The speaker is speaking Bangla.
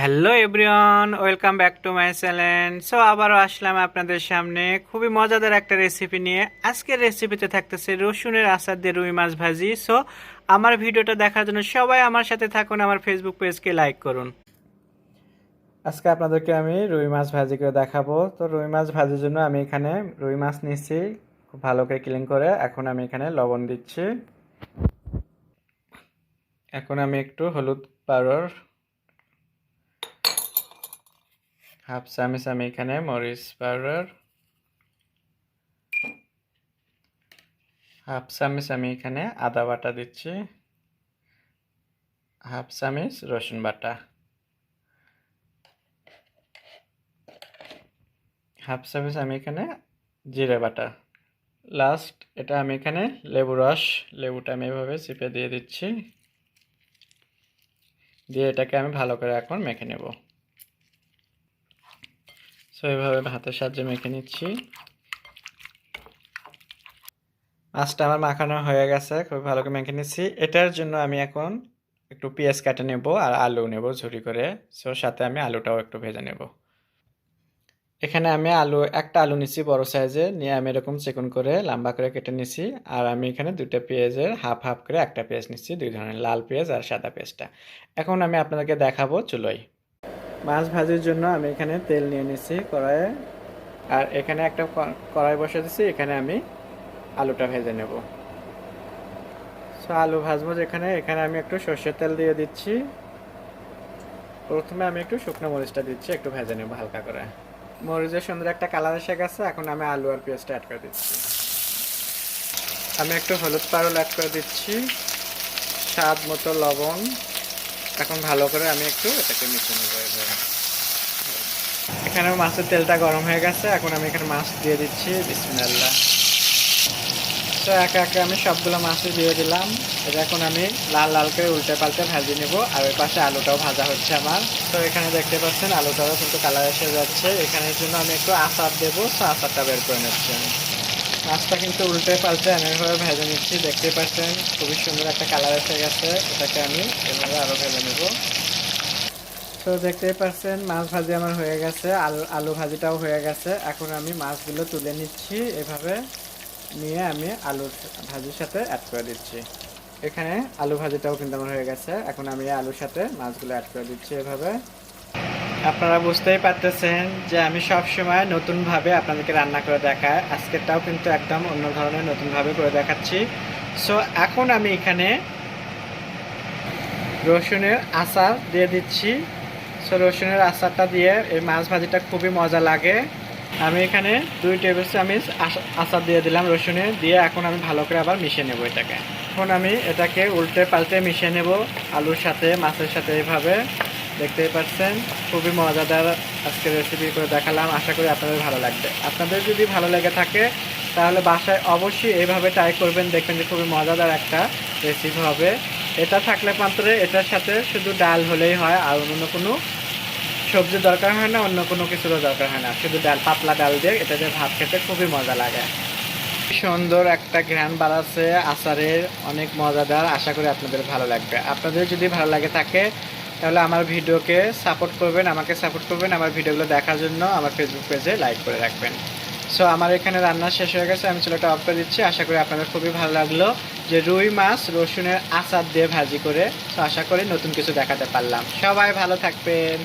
Hello everyone welcome back to my channel so আবারও আসলাম আপনাদের সামনে। খুবই মজাদার একটা রেসিপি নিয়ে। আজকের রেসিপিতে থাকতেছে রসুনের আচার দিয়ে রুই মাছ ভাজি। সো আমার ভিডিওটা দেখার জন্য সবাই আমার সাথে থাকুন, আমার ফেসবুক পেজকে লাইক করুন। আজকে আপনাদেরকে আমি রুই মাছ ভাজি করে দেখাবো। তো রুই মাছ ভাজির জন্য আমি এখানে রুই মাছ নিচ্ছি খুব ভালো করে ক্লিন করে। এখন আমি এখানে লবণ দিচ্ছি। এখন আমি একটু হলুদ পাউডার হাফ চামচ আমি এখানে মরিচ পাউডার হাফ চামচ আমি এখানে আদা বাটা দিচ্ছি। হাফ চামচ রসুন বাটা হাফ চামচ আমি এখানে জিরে বাটা লাস্ট এটা আমি এখানে লেবু রস, লেবুটা আমি এভাবে চিপে দিয়ে দিচ্ছি। দিয়ে এটাকে আমি ভালো করে এখন মেখে নেব। সো এভাবে ভাতের সাহায্যে মেখে নিচ্ছি। মাছটা আমার মাখানো হয়ে গেছে খুব ভালো করে মেখে নিচ্ছি। এটার জন্য আমি এখন একটু পেঁয়াজ কাটে নেব আর আলু নেব ঝুরি করে। সো সাথে আমি আলুটাও একটু ভেজে নেব। এখানে আমি আলু, একটা আলু নিচ্ছি বড় সাইজে, নিয়ে আমি এরকম চিকন করে লম্বা করে কেটে নিচ্ছি। আর আমি এখানে দুটো পেঁয়াজের হাফ হাফ করে একটা পেঁয়াজ নিচ্ছি, দুই ধরনের, লাল পেঁয়াজ আর সাদা পেঁয়াজটা। এখন আমি আপনাদেরকে দেখাবো চুলোয়। মাছ ভাজির জন্য আমি এখানে তেল নিয়ে নিচ্ছি কড়াইয়ে। আর এখানে একটা কড়াই বসে দিচ্ছি এখানে আমি আলুটা ভেজে নেব। সো, আলু ভাজবো যেখানে, এখানে আমি একটু সর্ষের তেল দিয়ে দিচ্ছি। প্রথমে আমি একটু শুকনো মরিচটা দিচ্ছি, একটু ভেজে নেব হালকা করে। মরিচের সুন্দর একটা কালার এসে গেছে, এখন আমি আলু আর পেঁয়াজটা অ্যাড করে দিচ্ছি। আমি একটু হলুদ পাউডার অ্যাড করে দিচ্ছি, স্বাদ মতো লবণ। এখন ভালো করে আমি একটু এটাকে মিশিয়ে নেব এখানে মাছের তেলটা গরম হয়ে গেছে, এখন আমি এখানে মাছ দিয়ে দিচ্ছি, বিসমিল্লাহ। তো একে একে আমি সবগুলো মাছই দিয়ে দিলাম। এটা এখন আমি লাল লাল করে উল্টে পাল্টে ভাজি নেব, আর ওই পাশে আলুটাও ভাজা হচ্ছে আমার। তো এখানে দেখতে পাচ্ছেন আলুটাও কিন্তু কালার এসে যাচ্ছে। এখানের জন্য আমি একটু আচার দেবো, তো আচারটা বের করে নিচ্ছি আমি। মাছটা কিন্তু উল্টে পাল্টে আমি এভাবে ভেজে নিচ্ছি দেখতে পাচ্ছেন। খুবই সুন্দর একটা কালার এসে গেছে, এটাকে আমি এভাবে আরও ভেজে নেব। তো দেখতেই পাচ্ছেন, মাছ ভাজি আমার হয়ে গেছে, আলু আলু ভাজিটাও হয়ে গেছে। এখন আমি মাছগুলো তুলে নিচ্ছি, এভাবে নিয়ে আমি আলুর ভাজির সাথে অ্যাড করে দিচ্ছি। এখানে আলু ভাজিটাও কিন্তু আমার হয়ে গেছে, এখন আমি আলুর সাথে মাছগুলো অ্যাড করে দিচ্ছি এভাবে। আপনারা বুঝতেই পারতেছেন যে আমি সব সময় নতুনভাবে আপনাদেরকে রান্না করে দেখাই। আজকেরটাও কিন্তু একদম অন্য ধরনের নতুনভাবে করে দেখাচ্ছি। সো এখন আমি এখানে রসুনের আচার দিয়ে দিচ্ছি। সো রসুনের আচারটা দিয়ে এই মাছ ভাজিটা খুবই মজা লাগে। আমি এখানে দুই টেবিল চামচ আচার দিয়ে দিলাম রসুনে। দিয়ে এখন আমি ভালো করে আবার মিশিয়ে নেব এটাকে। এখন আমি এটাকে উল্টে পাল্টে মিশিয়ে নেব আলুর সাথে, মাছের সাথে এইভাবে। দেখতেই পাচ্ছেন? খুবই মজাদার আজকে রেসিপি করে দেখালাম। আশা করি আপনাদের ভালো লাগবে। আপনাদের যদি ভালো লেগে থাকে, তাহলে বাসায় অবশ্যই এইভাবে ট্রাই করবেন। দেখবেন যে খুবই মজাদার একটা রেসিপি হবে। এটা থাকলে মাত্র এটার সাথে শুধু ডাল হলেই হয়, আর অন্য কোনো সবজি দরকার হয় না, অন্য কোনো কিছুরও দরকার হয় না। শুধু ডাল, পাতলা ডাল দিয়ে এটা দিয়ে ভাত খেতে খুবই মজা লাগে। সুন্দর একটা ঘ্রাণ বাড়াচ্ছে আচারের। অনেক মজাদার। আশা করি আপনাদের ভালো লাগবে। আপনাদের যদি ভালো লাগে থাকে তাহলে আমার ভিডিওকে সাপোর্ট করবেন, আমাকে সাপোর্ট করবেন আমার ভিডিওগুলো দেখার জন্য আমার ফেসবুক পেজে লাইক করে রাখবেন। সো আমার এখানে রান্না শেষ হয়ে গেছে, আমি চুলাটা অফ করে দিচ্ছি। আশা করি আপনাদের খুবই ভালো লাগল যে রুই মাছ, রসুনের আচার দিয়ে ভাজি করে। তো আশা করি নতুন কিছু দেখাতে পারলাম। সবাই ভালো থাকবেন।